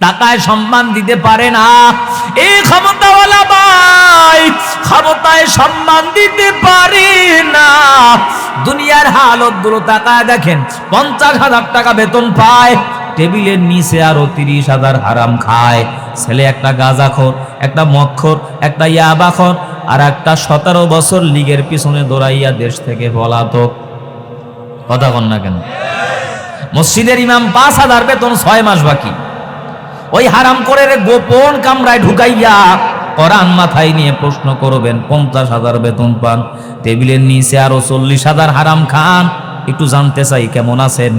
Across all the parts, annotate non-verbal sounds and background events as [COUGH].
টাকায় সম্মান দিতে পারে না। এই ক্ষমতাওয়ালা ভাই ক্ষমতায় সম্মান দিতে পারে না। দুনিয়ার হালতগুলো টাকায় দেখেন, পঞ্চাশ হাজার টাকা বেতন পায়, টেবিলের নিচে আরও তিরিশ হাজার হারাম খায়। ছেলে একটা গাঁজাখোর, একটা মক্ষর, একটা ইয়াবাখর, আর একটা সতেরো বছর লিগের পিছনে দৌড়াইয়া দেশ থেকে পলাতক। কথা কন না কেন? মসজিদের ইমাম পাঁচ হাজার বেতন ছয় মাস বাকি। ওই হারাম করে গোপন কামরায় ঢুকাইয়া কোরআন মাথায় নিয়ে প্রশ্ন করবেন, পঞ্চাশ হাজার বেতন পান, টেবিলের নিচে আরও চল্লিশ হাজার হারাম খান, একটু জানতে চাই কেমন আছেন?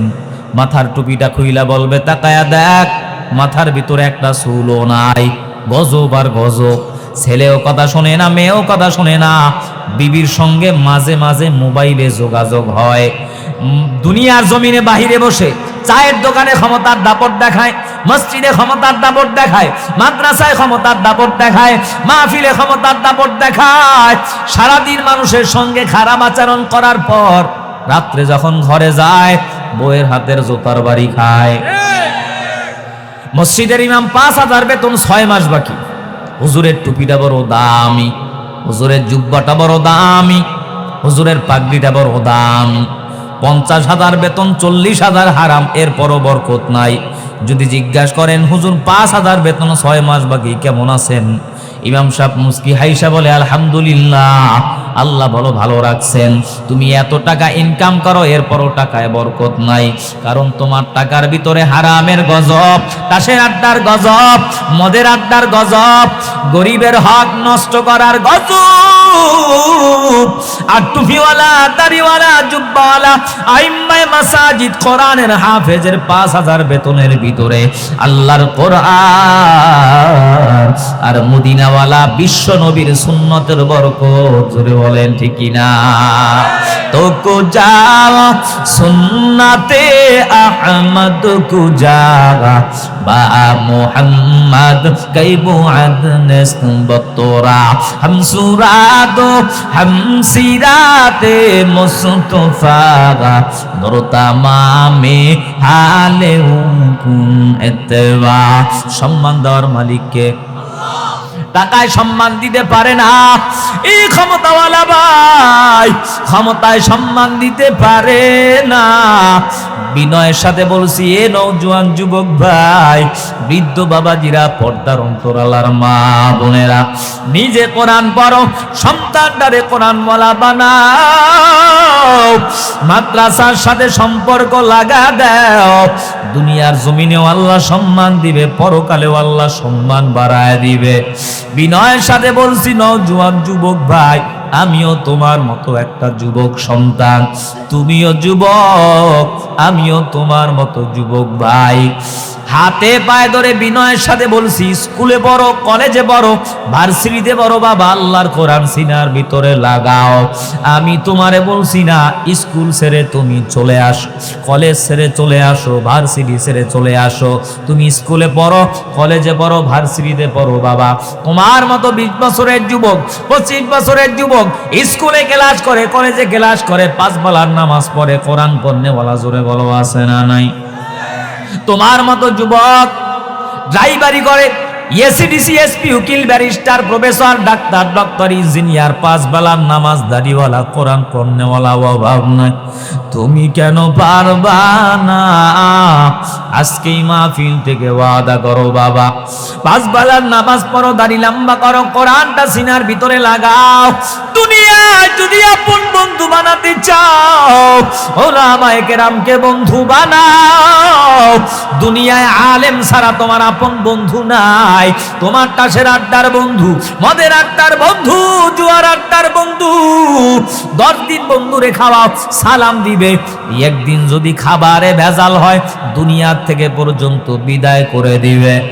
মাথার টুপিটা খুইলা বলবে, তাকায়া দেখ, মাথার ভিতরে একটা চুলও নাই, গজব আর গজব। ছেলেও কথা শোনে না, মেয়েও কথা শোনে না। বিবির সঙ্গে মাঝে মাঝে মোবাইলে যোগাযোগ হয়। দুনিয়ার জমিনে বাহিরে বসে চায়ের দোকানে ক্ষমতার দাপট দেখায় মসজিদে ক্ষমতার দাপট দেখায়, মাদ্রাসায় ক্ষমতার দাপট দেখায়, মাহফিলে ক্ষমতার দাপট দেখায়। সারাদিন মানুষের সঙ্গে খারাপ আচরণ করার পর রাত্রে যখন ঘরে যায় বইয়ের হাতের জোতার বাড়ি খায়। মসজিদের ইমাম পাঁচ হাজার বেতন ছয় মাস বাকি। হুজুরের টুপিটা বড় দামি, হুজুরের জুব্বাটা বড় দামি, হুজুরের পাগড়িটা বড় দামি। পঞ্চাশ হাজার বেতন, চল্লিশ হাজার হারাম, এরপরও বরকত নাই। যদি জিজ্ঞাসা করেন, হুজুর, পাঁচ হাজার বেতন, ছয় মাস বাকি, কেমন আছেন? ইমাম সাহেব মুস্কি হাইসা বলে, আলহামদুলিল্লাহ, আল্লাহ বলো ভালো রাখছেন। তুমি এত টাকা ইনকাম করো, এরপরও টাকায় বরকত নাই। কারণ তোমার টাকার ভিতরে হারামের গজব তাসের আড্ডার গজব, মদের আড্ডার গজব, গরিবের হক নষ্ট করার গজব আর টুপিওয়ালা, দাড়িওয়ালা, জুব্বাওয়ালা, আইম্মায় মাসাজিদ কোরআনের হাফেজের পাঁচ হাজার বেতনের ভিতরে আল্লাহর কোরআন আর মদিনাওয়ালা বিশ্ব নবীর সুন্নতের বরকত, জোরে বলেন ঠিক না? তো কো যাওয়া সুন্নাতে আহমদ কু যাওয়া বা মোহাম্মদ কই বুআদ নসবতরা हम সুরাদো हम সিরাতে মুস্তফা দরতা মামে হালে হুকুম এতবা সম্মান দেওয়ার মালিককে টাকায় সম্মান দিতে পারে না। এই ক্ষমতাওয়ালা ভাই, ক্ষমতায় সম্মান দিতে পারে না। বিনয়ের সাথে বলছি, এ নৌজোয়ান যুবক ভাই, বৃদ্ধ বাবাজিরা, পর্দার অন্তরালার মা বোনেরা, নিজে কোরআন পড়ো, সন্তানটারে কোরআন বলা বানাও, মাদ্রাসার সাথে সম্পর্ক লাগা দাও, দুনিয়ার জমিনেও আল্লাহ সম্মান দিবে, পরকালেও আল্লাহ সম্মান বাড়ায় দিবে। বিনয়ের সাথে বলছি নজুয়ান যুবক ভাই আমিও তোমার মতো একটা যুবক সন্তান। তুমিও যুবক, আমিও তোমার মতো যুবক ভাই। হাতে পায়ে ধরে বিনয়ের সাথে বলছি, স্কুলে বড় কলেজে বড় ভার্সিটিতে বড় বাবা, আল্লাহর কোরআন সিনার ভিতরে লাগাও। আমি তোমারে বলছি না, স্কুল ছেড়ে তুমি চলে আসো, কলেজ ছেড়ে চলে আসো, ভার্সিটি ছেড়ে চলে আসো। তুমি স্কুলে পড়ো, কলেজে পড়ো, ভার্সিটিতে পড়ো, বাবা। তোমার মতো বিশ বছরের যুবক, পঁচিশ বছরের যুবক স্কুলে গেলাস করে, কলেজে গেলাস করে, পাঁচ বেলার নামাজ পড়ে, কোরআন পড়নে, বলা জোরে বলো, আছে না নাই? তোমার মতো যুবক ড্রাইভারি করে এসিডিসি এসপি উকিল, barrister, professor, doctor, doctor, engineer, পাঁচ নামাজ, দাড়িওয়ালা, কোরআন কর্নেওয়ালা, অভাব নাই তুমি কেন পারবা না? আজকেই মাহফিল থেকে ওয়াদা করো, বাবা। পাঁচ বেলার নামাজ পড়ো, দাড়ি লম্বা করো, কোরআনটা সিনার ভিতরে লাগাও। দুনিয়ায় যদি আপন বন্ধু বানাতে চাও, ওরা আমায় কেরামকে বন্ধু বানাও। দুনিয়ায় আলেম ছাড়া তোমার আপন বন্ধু নাই। তোমার আড্ডার বন্ধু, মদের আড্ডার বন্ধু, জুয়ার আড্ডার বন্ধু। দশ দিন সালাম দিবে। একদিন যদি খাবারে ভেজাল হয়, দুনিয়ার থেকে পর্যন্ত বিদায় করে দিবে।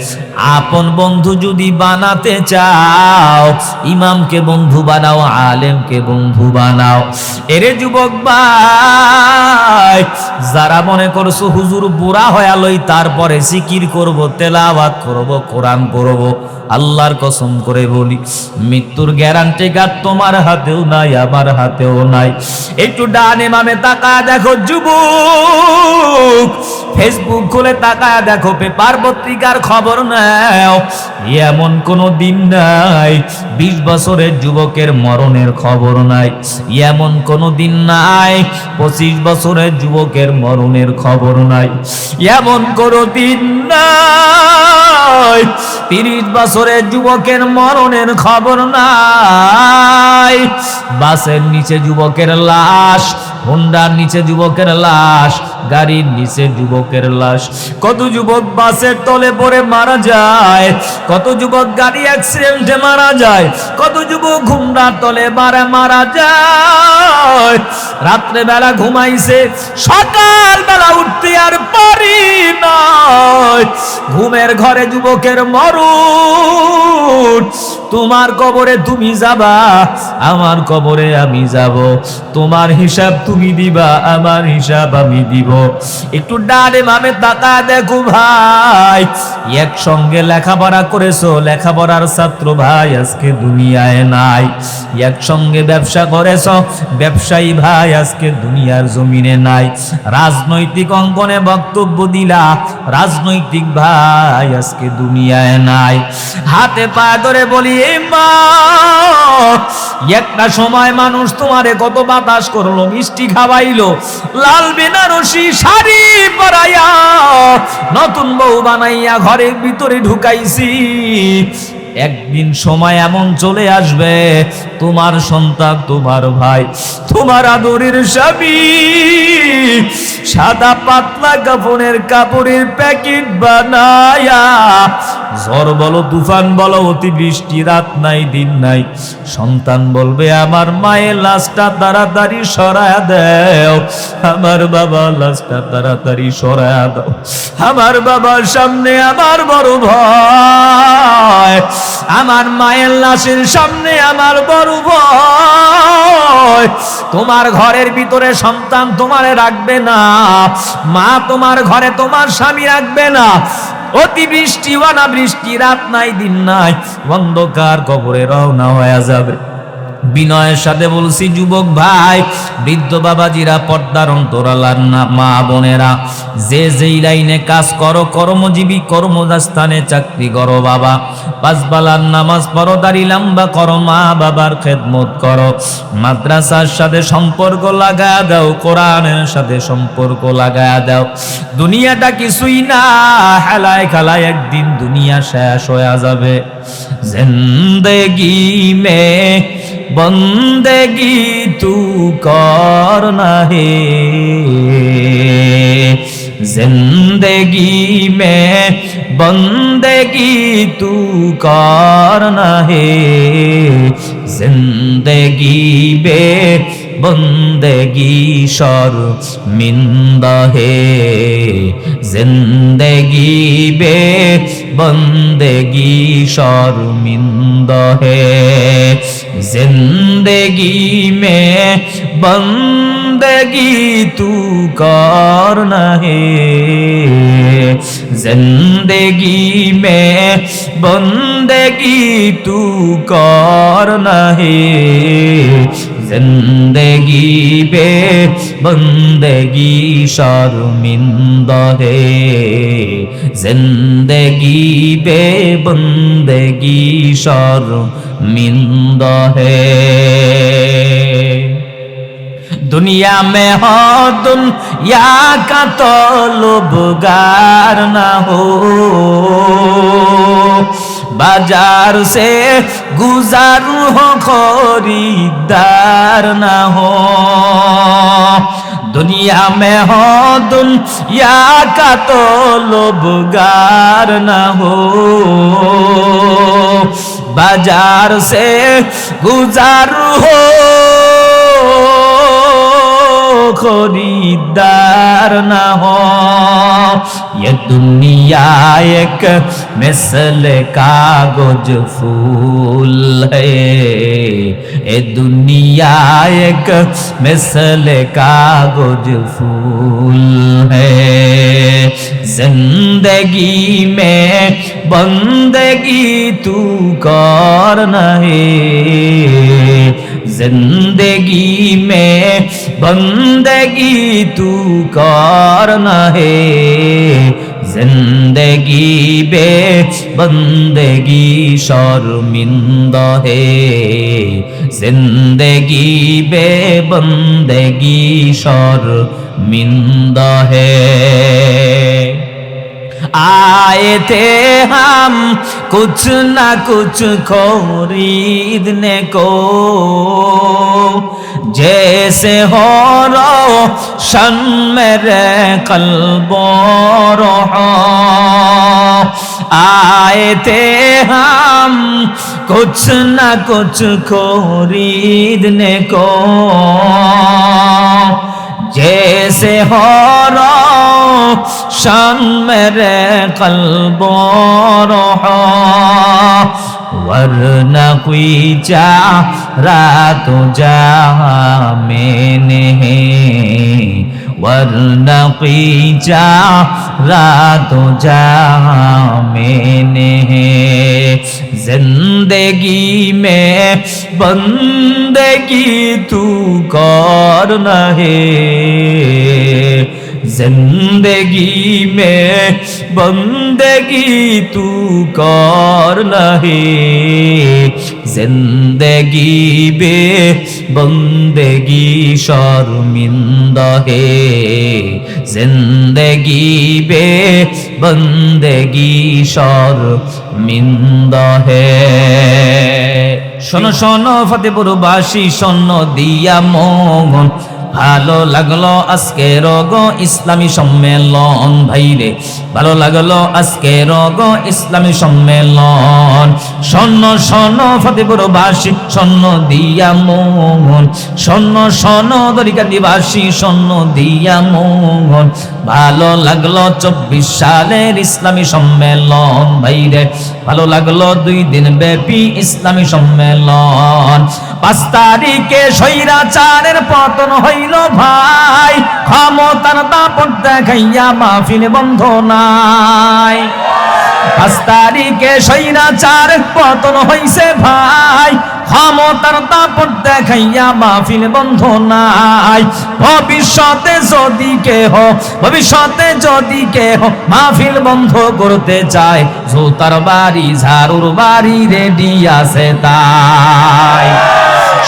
আপন বন্ধু যদি বানাতে চাও, ইমামকে বন্ধু বানাও, আলেমকে বন্ধু বানাও। এরে যুবক ভাই, যারা মনে করছ হুজুর বুড়া হয়ে লই তারপরে জিকির করব, তেলাওয়াত করব, কোরআন করব আল্লাহর কসম করে বলি, মৃত্যুর গ্যারান্টি কার্ড তোমার হাতেও নাই, আমার হাতেও নাই। একটু ডানে মামে তাকা দেখো যুবক ফেসবুক খুলে তাকায় দেখো, পেপার পত্রিকার খবর নাও। এমন কোনো দিন নাই, বিশ বছরের যুবকের মরণের খবর নাই। এমন কোনো দিন নাই, পঁচিশ বছরের যুবকের মরণের খবর নাই। এমন কোনো দিন নাই, তিরিশ বছরের যুবকের মরণের খবর নাই। বাসের নিচে যুবকের লাশ হোন্ডার নিচে যুবকের লাশ, গাড়ির নিচে যুবকের লাশ। কত যুবক বাসের তলে পড়ে মারা যায়, কত যুবক গাড়ি অ্যাক্সিডেন্টে মারা যায়, কত যুবক ঘুমরার তলে মারা মারা যায়। রাত্রে বেলা ঘুমাইছে সকাল বেলা উঠতে আর পারি নয় ঘুমের ঘরে যুবকের মরণ তোমার কবরে তুমি যাবা, আমার কবরে আমি যাব। তোমার হিসাব তুমি দিবা, আমার হিসাব আমি দিব। একটু ডানে মামে তাকা দেখো ভাই, একসঙ্গে লেখাপড়া করেছ, লেখাপড়ার ছাত্র ভাই আজকে দুনিয়ায় নাই। একসঙ্গে ব্যবসা করেছ, ব্যবসায়ী ভাই আজকে দুনিয়ার জমিনে নাই। রাজনৈতিক অঙ্গনে বক্তব্য দিলা, রাজনৈতিক ভাই আজকে দুনিয়ায় নাই। হাতে পা ধরে বলি মা একটা সময় মানুষ তোমারে কত বাতাস করল, মিষ্টি খাওয়াইলো, লাল বেনারসি শাড়ি পরাইয়া নতুন বউ বানাইয়া ঘরের ভিতরে ঢুকাইছি। একদিন সময় এমন চলে আসবে, তোমার সন্তান, তোমার ভাই, তোমার আদরের স্বামী, সাদা পাতলা কাপড়ের কাপড়ের প্যাকেট বানায়া, ঝড় বলো, তুফান বলো, অতি বৃষ্টি, রাত নাই, দিন নাই, সন্তান বলবে, আমার মায়ের লাশটা তাড়াতাড়ি সরায়া দেও, আমার বাবা লাশটা তাড়াতাড়ি সরায়া দাও, আমার বাবার সামনে আমার বড় ভয় আমার মায়ের লাশের সামনে আমার বড় ভয়। তোমার ঘরের ভিতরে সন্তান তোমারে রাখবে না। মা তোমার ঘরে তোমার স্বামী রাখবে না। অতিবৃষ্টি বৃষ্টি ওয়ানা বৃষ্টি রাত নাই, দিন নাই। অন্ধকার কবরে রওনা হয়ে যাবে। বিনয়ের সাথে বলছি, যুবক ভাই, বৃদ্ধ বাবাজিরা পর্দার অন্তরালার না, মা বোনেরা, যে যেই লাইনে কাজ করো, কর্মজীবী কর্মস্থানে চাকরি করো বাবা। পাঁচবালার নামাজ পড়ো, দাড়ি লম্বা করো, মা বাবার খেদমত করো। মাদ্রাসার সাথে সম্পর্ক লাগা দাও, কোরআনের সাথে সম্পর্ক লাগা দাও। দুনিয়াটা কিছুই না, হেলায় খেলায় একদিন দুনিয়া শেষ হয়ে যাবে। জিন্দগি মে বন্দেগি তু কর না হে जिंदगी में बंदगी तू कर न है जिंदगी बे बंदगी शर्मिंदा है जिंदगी बे बंदगी शर्मिंदा है जिंदगी में बंदगी तू कर न है जिंदगी में बंदगी तू कर न है जिंदगी पे बंदगी शर्मिंदा है जिंदगी पे बंदगी शर्मिंदा है दुनिया में हो दुनिया का तो लुबगार ना हो बाजार से गुजारू हो खरीदार ना हो दुनिया में हो दुनिया का तो लोबगार ना हो बाजार से गुजारू हो खरीदार न हो ये दुनिया एक मिसल कागज फूल है ये दुनिया एक मिसल कागज फूल है जिंदगी में बंदगी तू कर नहीं जिंदगी में बंदगी तू कर है जिंदगी बे बंदगी शर्मिंद है जिंदगी बे बंदगी शर्मिंद है आए थे हम कुछ ना कुछ खरीदने को जैसे हो रो शन मेरे कल्बो आए थे हम कुछ ना कुछ खरीदने को जैसे हो रो شم میرے قلب و روح ورنہ کوئی چاہ رات جا میں نہیں ورنہ کوئی چاہ رات جا میں نہیں زندگی میں بندگی تو کر نہیں जिंदगी में बंदगी तू कर लहे जिंदगी बे बंदगी शर्मिंदा है जिंदगी बे बंदगी शर्मिंदा है শোনো শোনো ফতেপুরবাসী স্বর্ণ দিয়া মোহন ভালো লাগল আজকে রগ ইসলামী সম্মেলন, ভাইরে। ভালো লাগল আজকে রগ ইসলামী সম্মেলন। স্বর্ণ স্বর্ণ ফতেপুরবাসী স্বর্ণ দিয়া মোহন। স্বর্ণ স্বর্ণ দরিকাদিবাসী স্বর্ণ দিয়া মোহন। ভালো লাগল চব্বিশ সালের ইসলামী সম্মেলন, ভাইরে। ভালো লাগল দুই দিন ব্যাপী ইসলামী সম্মেলন। পাঁচ তারিখে স্বৈরাচারের পতন হইল ভাই, ক্ষমতার দাপট দেখাইয়া মাহফিল বন্ধ নাই। পাঁচ তারিখে স্বৈরাচার পতন হইছে ভাই, ক্ষমতার দাপট দেখাইয়া মাহফিল বন্ধ নাই। ভবিষ্যতে যদি কেহ, ভবিষ্যতে যদি কেহ মাহফিল বন্ধ করতে চায়, জোতার বাড়ি, ঝাড়ুর বাড়ি রেডি আছে তাই।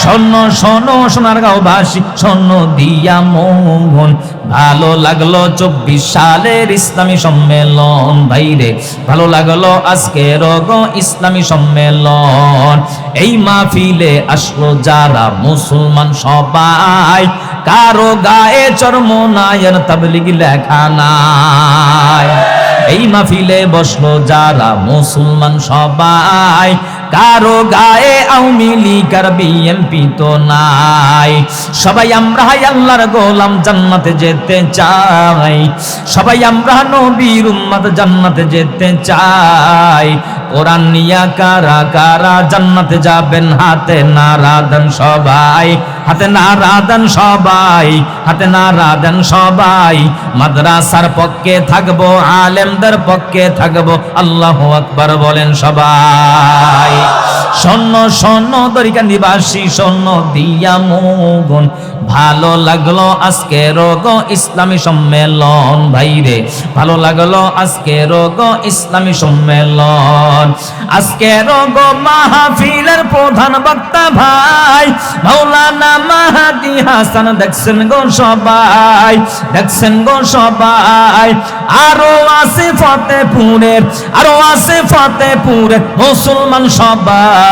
স্বর্ণ স্বর্ণ সোনার গাঁও বাসী স্বর্ণ দিয়া মোহন। ভালো লাগল চব্বিশ সালের ইসলামী সম্মেলন। ভাইরে, ভালো লাগল আজকে রগ ইসলামী সম্মেলন। এই মাহফিলে আসলো যারা মুসলমান সবাই। কারও গায়ে চর্ম নায়ন তাবলিগ লেখা নাই। এই মাহফিলে বসল যারা মুসলমান সবাই। কারও গায়ে আওয়ামী লীগ আর বিএনপি নাই। সবাই আমরা আল্লাহর গোলাম, জান্নাতে যেতে চাই। সবাই আমরা নবীর উম্মত, জান্নাতে যেতে চাই। কোরআন নিয়া কারা কারা জান্নাতে যাবেন? হাতে না দেন সবাই, হাতে না দেন সবাই, হাতে না দেন সবাই। মাদ্রাসার পক্ষে থাকব, আলেমদের পক্ষে থাকব, আল্লাহ আকবার বলেন সবাই। স্বর্ণ স্বর্ণ দরিকা নিবাসী, স্বর্ণ দিয়া মোগন ভালো লাগল আজকে রোগ ইসলামী সম্মেলন ভাইরে ভালো লাগল আজকে রোগ ইসলামী সম্মেলন। আজকে রোগ মাহফিলের প্রধান বক্তা ভাই, মাওলানা মাহাদি হাসান, দেখছেন গো সবাই, দেখছেন গো সবাই। আরও আছে ফতেপুরের আরও আছে ফতেপুরের মুসলমান সবাই।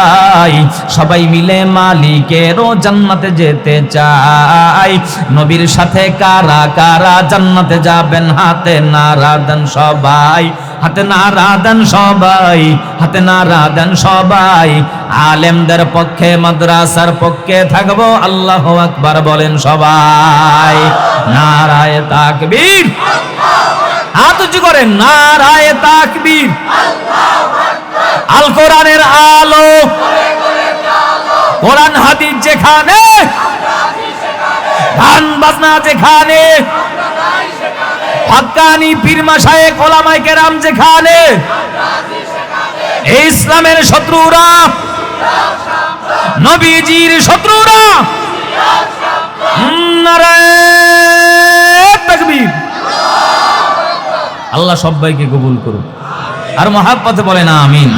সবাই মিলে মালিকেরও জান্নাতে যেতে চাই। নবীর সাথে কারা কারা জান্নাতে যাবেন? হাতে নারা দেন সবাই, হাতে নারা দেন সবাই, হাতে নারা দেন সবাই। আলেমদের পক্ষে, মাদ্রাসার পক্ষে থাকব, আল্লাহ আকবার বলেন সবাই। নারায় তাকবীর। হাত উঁচু করেন। নারায় তাকবীর। আল কোরআনের আলো। কোরআন হাদিস যেখানে, গান বাজনা যেখানে হক্কানি পীর মাসায়ে কোলামায়ে কেরাম যেখানে ইসলামের শত্রুরা, নবীজির শত্রুরা আল্লাহ সবাইকে কবুল করুন আর মহাব্বতে না, আমিন।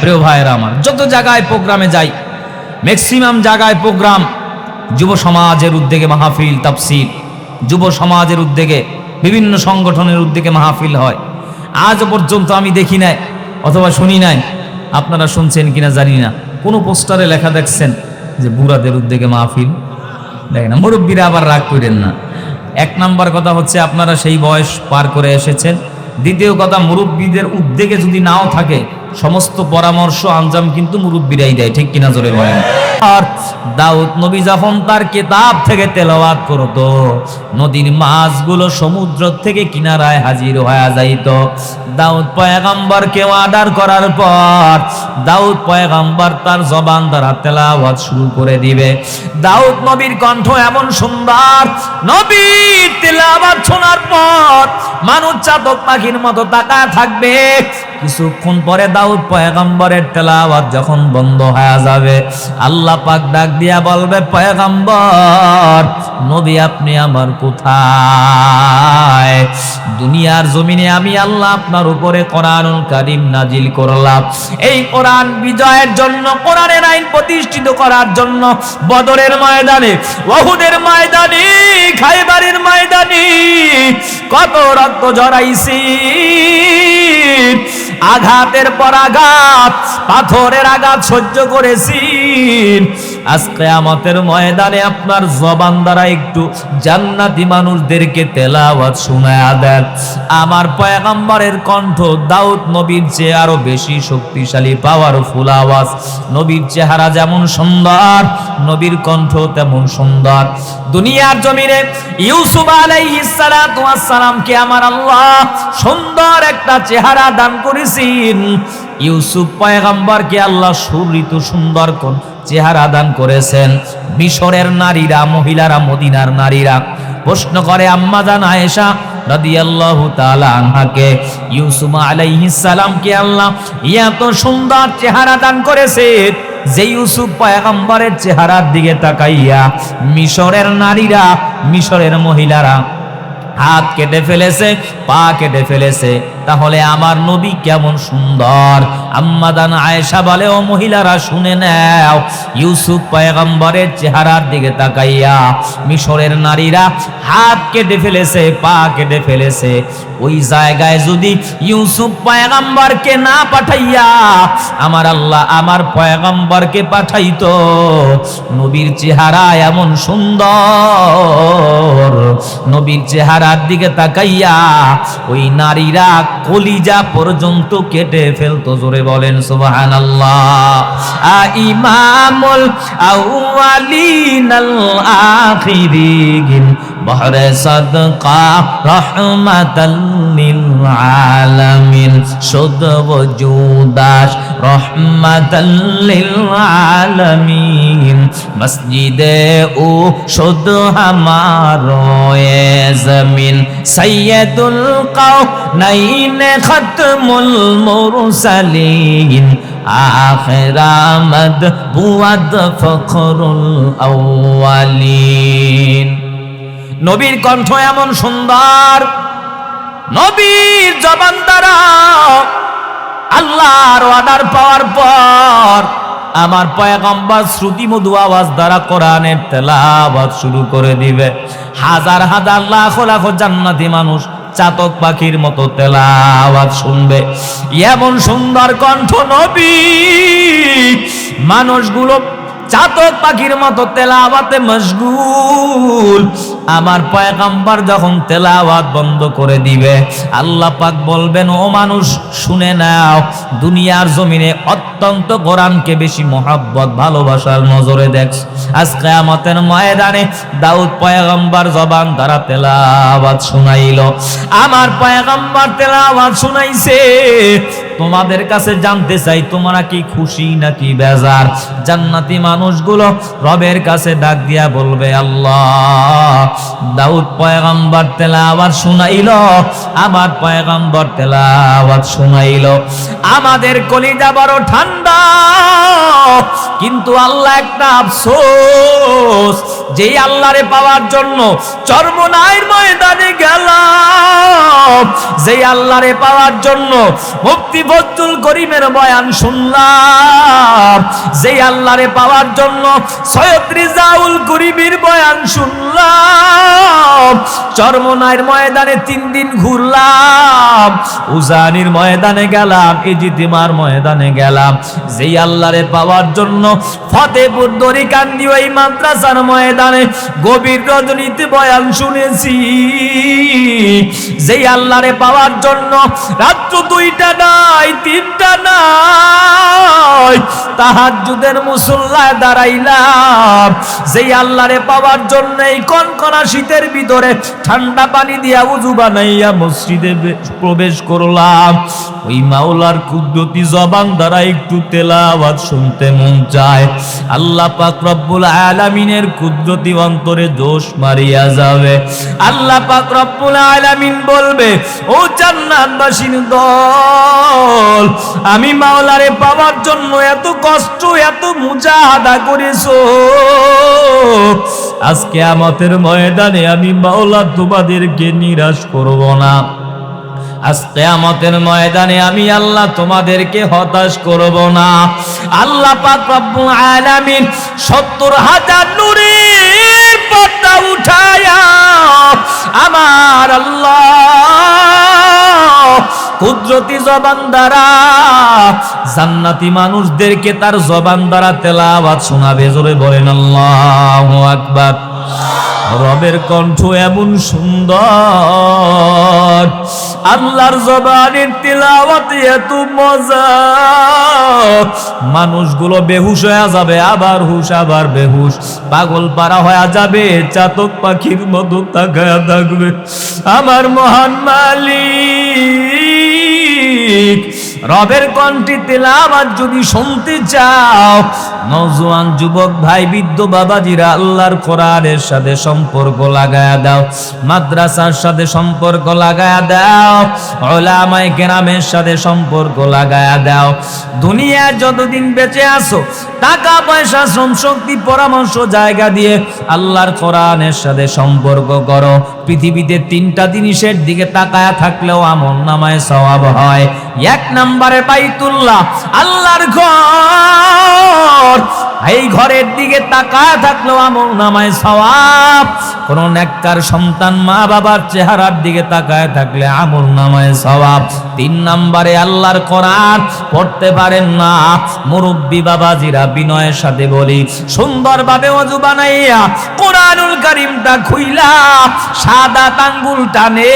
প্রিয় ভাইয়েরা আমার, যত জায়গায় প্রোগ্রামে যাই ম্যাক্সিমাম জায়গায় প্রোগ্রাম, যুব সমাজের উদ্যোগে মাহফিল, তাফসির। যুব সমাজের উদ্যোগে, বিভিন্ন সংগঠনের উদ্যোগে মাহফিল হয়। আজ পর্যন্ত আমি দেখি নাই, অথবা শুনি নাই, আপনারা শুনছেন কিনা জানি না। কোনো পোস্টারে লেখা দেখছেন যে বুড়াদের উদ্যোগে মাহফিল। দেখেন, মুরব্বীরা আবার রাগ করেন না। এক নাম্বার কথা হচ্ছে, আপনারা সেই বয়স পার করে এসেছেন দ্বিতীয় কথা মুরব্বীদের উদ্যোগে যদি নাও থাকে সমস্ত পরামর্শ আঞ্জাম কিন্তু মুরব্বীরাই দেয়, ঠিক কিনা জোরে বলেন? আর দাউদ নবী যখন তার কিতাব থেকে তেলাওয়াত করতো, নদীর মাছগুলো সমুদ্র থেকে কিনারায় হাজির হয়ে যাইত। দাউদ পয়গাম্বর পয়গাম্বরকে অর্ডার করার পর, দাউদ পয়গাম্বর তার জবান দ্বারা তেলাওয়াত শুরু করে দিবে। দাউদ নবীর কণ্ঠ এমন সুন্দর, নবীর তেলাওয়াত শোনার পর মানুষ চাতক পাখির মতো তাকায় থাকবে। কিছুক্ষণ পরে দাউদ পয়গাম্বরের তেলাওয়াত যখন বন্ধ হয়ে যাবে। আল্লাহ পাক ডাক দিয়া বলবে, পয়গাম্বর, নবী আপনি আমার কোথায়? দুনিয়ার জমিনে আমি আল্লাহ আপনার উপরে কোরআনুল কারিম নাজিল করলাম। এই কোরআন বিজয়ের জন্য, কোরআনের আইন প্রতিষ্ঠিত করার জন্য বদরের ময়দানে, ওহুদের ময়দানে, খাইবারের ময়দানে কত রক্ত জড়াইছি আঘাতের পর আঘাত পাথরের আঘাত সহ্য করেছি। আজকে আমাদের ময়দানে আপনার জবান দ্বারা একটু জান্নাতি মানুষদেরকে তেলাওয়াত শোনায়া দেন। আমার পয়গাম্বরের কণ্ঠ দাউদ নবীর চেয়ে আরও বেশি শক্তিশালী পাওয়ারফুল আওয়াজ। নবীর চেহারা যেমন সুন্দর, নবীর কণ্ঠ তেমন সুন্দর। দুনিয়ার জমিনে ইউসুফ আলাইহিস সালাতু ওয়াস সালামকে আমার আল্লাহ সুন্দর একটা চেহারা দান করেছেন। ইউসুফ পয়গাম্বরকে আল্লাহ সুরিত সুন্দর কোন চেহারা দান করেছেন। মিশরের নারীরা, মহিলারা, মদিনার নারীরা। প্রশ্ন করে আম্মা জান আয়েশা আল্লাহ সুন্দর চেহারা করেছে যে ইউসুফ চেহারার দিকে তাকাইয়া মিশরের নারীরা, মিশরের মহিলারা হাত কেটে ফেলেছে, পা কেটে ফেলেছে। তাহলে আমার নবী কেমন সুন্দর। আম্মাদান আয়েশা বলে, ও মহিলারা, শুনে নাও, ইউসুফ পয়গম্বরের চেহারার দিকে তাকাইয়া মিশরের নারীরা হাত কেটে ফেলেছে, পা কেটে ফেলেছে। ওই জায়গায় যদি ইউসুফ পয়গম্বরকে না পাঠাইয়া আমার আল্লাহ আমার পয়গম্বরকে পাঠাইতো, নবীর চেহারা এমন সুন্দর। নবীর চেহারার দিকে তাকাইয়া ওই নারীরা কলিজা পর্যন্ত কেটে ফেলতো জোরে বলেন সুবাহান আল্লাহ ইমামুল আউয়ালিন আল আখিরিন বহরে সদকা রহমাতাল লিল আলামিন রহমাতাল আলামিন মসজিদে ও শুদ হামারো এ জমিন সৈয়দুল কাউনাইন খতমুল মুরসালিন, আখির আমদ বুয়াদ ফখরুল আউয়ালিন। নবীর কণ্ঠ এমন সুন্দর। নবীর জবান দ্বারা আল্লাহর অর্ডার পাওয়ার পর আমার পয়গম্বর শ্রুতি মধু আওয়াজ দ্বারা কোরআনের তেলাওয়াত শুরু করে দিবে। হাজার হাজার লাখ লাখ জান্নাতি মানুষ চাতক পাখির মতো তেলাওয়াত শুনবে। এমন সুন্দর কণ্ঠ নবী, মানুষগুলো চাতক পাখির মতো তেলাওয়াতে মশগুল। আমার পয়গাম্বার যখন তেলাওয়াত বন্ধ করে দিবে, আল্লাহ পাক বলবেন, ও মানুষ, শুনে নাও, দুনিয়ার জমিনে অত্যন্ত কোরআনকে বেশি মহাব্বত, ভালোবাসার নজরে দেখছ আজকে আমাদের ময়দানে দাউদ পয়গাম্বার জবান দ্বারা তেলাওয়াত শুনাইল। আমার পয়গাম্বার তেলাওয়াত শুনাইছে তোমাদের কাছে জানতে চাই, তোমরা কি খুশি নাকি বেজার? জান্নাতি মানুষগুলো রবের কাছে ডাক দিয়া বলবে, আল্লাহ, দাউদ পয়গাম্বর তেলাওয়াত শুনাইল, আমার পয়গাম্বর তেলাওয়াত শুনাইল। আমাদের কলিজা বড় ঠান্ডা, কিন্তু আল্লাহ একটা আফসোস যে আল্লাহরে পাওয়ার জন্য চর্মনায়ের ময়দানে গেলাম যে আল্লাহরে পাওয়ার জন্য মুক্তি বদুল করিমের বয়ান শুনলাম। যে আল্লাহরে পাওয়ার জন্য সৈয়দ রিজাউল বয়ান শুনলাম। চর্মনায়ের ময়দানে তিন দিন ঘুরলাম। উজানির ময়দানে গেলাম, ইজিতিমার ময়দানে গেলাম। আল্লাহরে পাওয়ার জন্য ফতেপুর দরিকান্দি ওই মাদ্রাসার ময়দানে গভীর রজনীতে বয়ান শুনেছি। যেই আল্লাহরে পাওয়ার জন্য রাত্র দুইটা নাই তিনটা তাহাজ্জুদের মুসল্লায় দাঁড়াইলাম। যেই আল্লাহরে পাওয়ার জন্য এই কনকনা শীতের ভিতরে ঠান্ডা পানি দিয়া উজু বানাইয়া মসজিদে প্রবেশ করলাম। ওই মাওলার কুদরতি জবান দ্বারা একটু তেলাওয়াত শুনতে মন চায়। আল্লাহ পাক রব্বুল আলামিনের কুদরতি অন্তরে দোষ মারিয়া যাবে। আল্লাহ পাক রব্বুল আলামিন বলবে, ও জান্নাতবাসীর দল আমি মাওলারে পাওয়ার জন্য এত কষ্ট, এত মুজাহাদা করেছ। আজকে আমাদের ময়দানে আমি মাওলা তোমাদেরকে নিরাশ করব না। আজকে আমাদের ময়দানে আমি আল্লাহ তোমাদেরকে হতাশ করব না। আল্লাহ পাক রব্বুল আলামিন 70 হাজার নূরের পর্দা উঠায়া আমার আল্লাহ কুদরতি জবান দ্বারা জান্নাতি মানুষদেরকে তার জবান দ্বারা তেলাওয়াত শোনাবে, জোরে বলেন, আল্লাহু আকবার। রবের কণ্ঠ এমন সুন্দর, আল্লাহর জবানের তিলাওয়াত এত মজা। মানুষগুলো বেহুশ হয়ে যাবে, আবার হুশ, আবার বেহুশ। পাগল পারা হয়ে যাবে, চাতক পাখির মতো তাকায়া থাকবে। আমার মহান মালিক Speak. রবের কণ্ঠে তেলাওয়াত যদি শুনতে চাও, নওজোয়ান যুবক ভাই, বৃদ্ধ বাবাজিরা, আল্লাহর কোরআনের সাথে সম্পর্ক লাগায়া দাও, মাদ্রাসার সাথে সম্পর্ক লাগায়া দাও, ওলামায়ে কেরামের সাথে সম্পর্ক লাগায়া দাও। দুনিয়া যতদিন বেঁচে আছো, টাকা, পয়সা, শ্রম শক্তি, পরামর্শ, জায়গা দিয়ে আল্লাহর কোরআনের সাথে সম্পর্ক করো। পৃথিবীতে তিনটা জিনিসের দিকে তাকায়া থাকলেও আমল নামায় সওয়াব হয়। এক নম্বরে বাইতুল্লাহ, আল্লাহর ঘর। এই ঘরের দিকে তাকায় থাকলেও আমল নামায় সওয়াব। কোন নেককার সন্তান মা বাবার চেহারার দিকে তাকায় থাকলে আমল নামায় সওয়াব। তিন নম্বরে আল্লাহর কোরআন, পড়তে পারেন না। মুরব্বী বাবাজিরা বিনয়ের সাথে বলি, সুন্দরভাবে অজু বানাইয়া কোরআনুল কারিমটা খুইলা, সাদা তাঙ্গুল টানে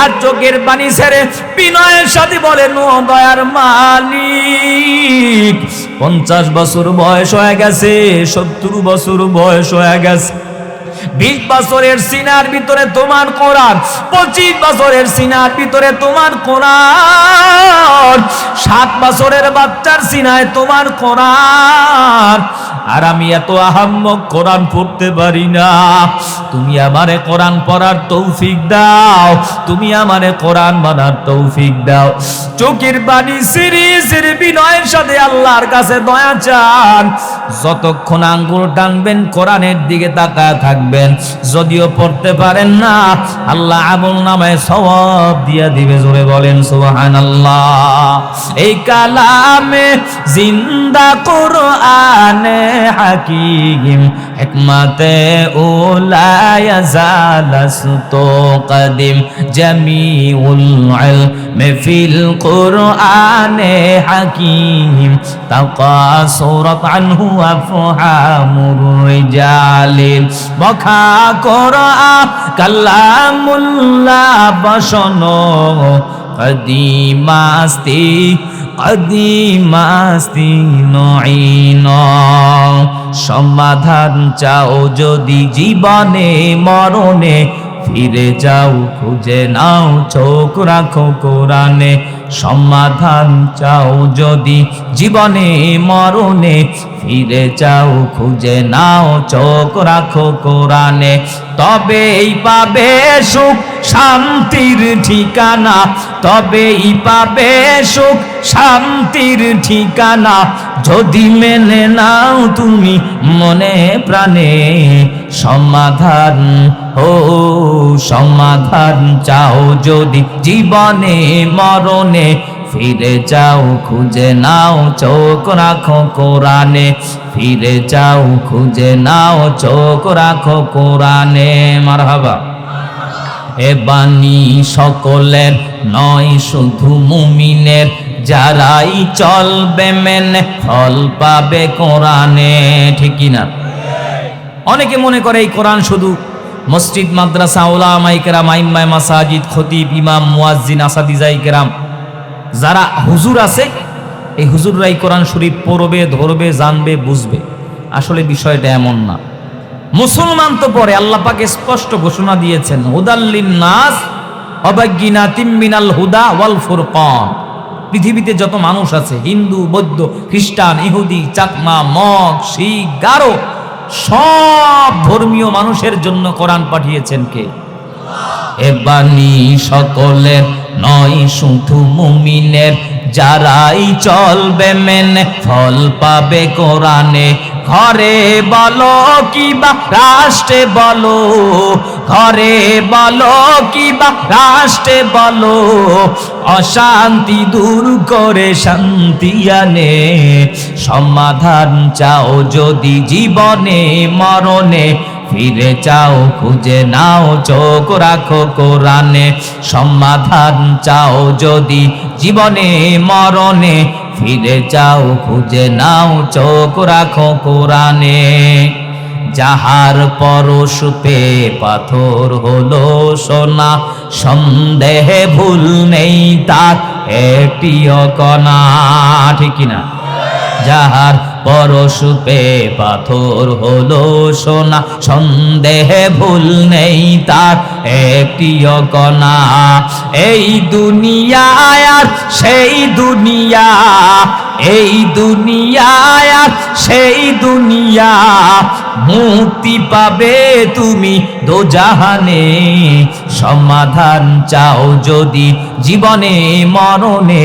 আর চোখের পানি ছেড়ে বিনয়ের সাথে বলেন, ও দয়ার মালিক, পঞ্চাশ বছর বয়স হয়ে গেছে, সত্তর বছর বয়স হয়ে গেছে। বিশ বছরের সিনার ভিতরে তোমার কোরআন, পঁচিশ বছরের সিনার ভিতরে তোমার কোরআন, সাত বছরের বাচ্চার সিনায় তোমার কোরআন। আর আমি এত আহাম্মক কোরআন পড়তে পারি না। তুমি আমারে কোরআন পড়ার তৌফিক দাও, তুমি আমারে কোরআন মানার তৌফিক দাও। চোখের বাণী সিরি বিনয়ের সাথে আল্লাহর কাছে দয়া চান। যতক্ষণ আঙ্গুল টানবেন কোরআনের দিকে তাকায় থাকবেন। পারেন যদিও পড়তে পারেন না, আল্লাহ আবুল নামে সওয়াব দিয়া দিবে, জোরে বলেন সুবহানাল্লাহ। এই কালামে জিন্দা কোরআনে হাকিম, হিকমতে উলায়া জালাসতো কদিম, জামিউল ইলমি ফিল কোরআনে হাকিম তাকাসুরাত আনহু আফহামুর রিজালিন। বখা করা কাল্লামুল্লাহ বসনো। কদিমাস্তি কদিমাস্তি নইন সমাধান চাও যদি জীবনে, মরণে, ফিরে যাও, খুঁজে নাও, চোখ রাখো কোরআনে। সমাধান চাও যদি জীবনে, মরণে ফিরে যাও, খুঁজে নাও, চোখ রাখো কোরআনে। তবেই পাবে সুখ, শান্তির ঠিকানা। তবেই পাবে সুখ, শান্তির ঠিকানা। যদি মেনে নাও তুমি মনে প্রাণে, সমাধান, ও সমাধান চাও যদি জীবনে, মরণে। ফিরে যাও, খুঁজে নাও, চোখ রাখো কোরআনে। ফিরে যাও, খুঁজে নাও, চোখ রাখো কোরআনে। মারহাবা। এ বাণী সকলের নয়, শুধু মুমিনের। যারাই চলবে মেনে, ফল পাবে কোরআনে। ঠিক কিনা অনেকে মনে করে এই কোরআন শুধু মসজিদ, মাদ্রাসা ওলামাই কেরাম আইম্মাই মাসাজিদ, খতিব, ইমাম, মুয়াজ্জিন আসাদিজাই কেরাম। যারা হুজুর আছে, এই হুজুররাই কোরআন শরীফ পড়বে, ধরবে, জানবে, বুঝবে। আসলে বিষয়টা এমন না। মুসলমান তো পরে আল্লাহ পাকে স্পষ্ট ঘোষণা দিয়েছেন হুদাল্লিন নাস অবাজ্ঞিনা তিম্মিনাল হুদা ওয়াল ফুরকান। পৃথিবীতে যত মানুষ আছে, হিন্দু, বৌদ্ধ, খ্রিস্টান, ইহুদি, চাকমা, মগ, শিখ, গারো, সব ধর্মীয় মানুষের জন্য কোরআন পাঠিয়েছেন কে? এ বাণী সকলের নয় শুধু মুমিনের, যারাই চলবে মেনে, ফল পাবে কোরআনে। ঘরে বলো কিবা, রাষ্ট্রে বলো। ঘরে বলো কিবা, রাষ্ট্রে বলো। অশান্তি দূর করে শান্তি আনে। সমাধান চাও যদি জীবনে, মরণে। ফিরে চাও খুঁজে নাও, চোখ রাখো কোরআনে। সমাধান চাও যদি জীবনে, মরণে। ফিরে যাও, খুঁজে নাও, চোখ রাখো কোরআনে। যাহার পরশুপে পাথর হলো সোনা, সন্দেহে ভুল নেই তার একটিও কণা। ঠিক কিনা? যাহার পরশুপে পাথর হলো সোনা, সন্দেহে ভুল নেই তার একটিও কণা এই দুনিয়ায় আর সেই দুনিয়া, এই দুনিয়ায় আর সেই দুনিয়া, মুক্তি পাবে তুমি দোজাহানে। সমাধান চাও যদি জীবনে, মরণে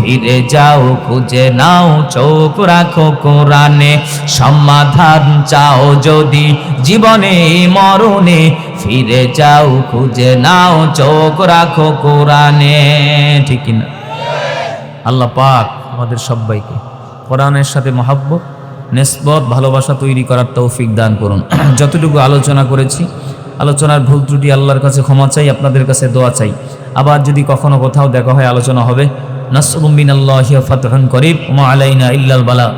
ফিরে যাও, খুঁজে নাও, চোখ রাখো কোরআনে। সমাধান চাও যদি জীবনে মরণে। ফিরে যাও, খুঁজে নাও, চোখ রাখো কোরআনে। ঠিক না আল্লাহ পাক আমাদের সবাইকে কোরআনের সাথে মহাব্বত, নেসবত, ভালোবাসা তৈরি করার তৌফিক দান করুন। [CLEARS THROAT] যতটুকু আলোচনা করেছি, আলোচনার ভুল ত্রুটি আল্লাহর কাছে ক্ষমা চাই, আপনাদের কাছে দোয়া চাই। আবার যদি কখনো কোথাও দেখা হয়, আলোচনা হবে নাসরুম বিনাল্লাহি ওয়া ফাতহুন করিব। ওয়া আলাইনা ইল্লাল বালা।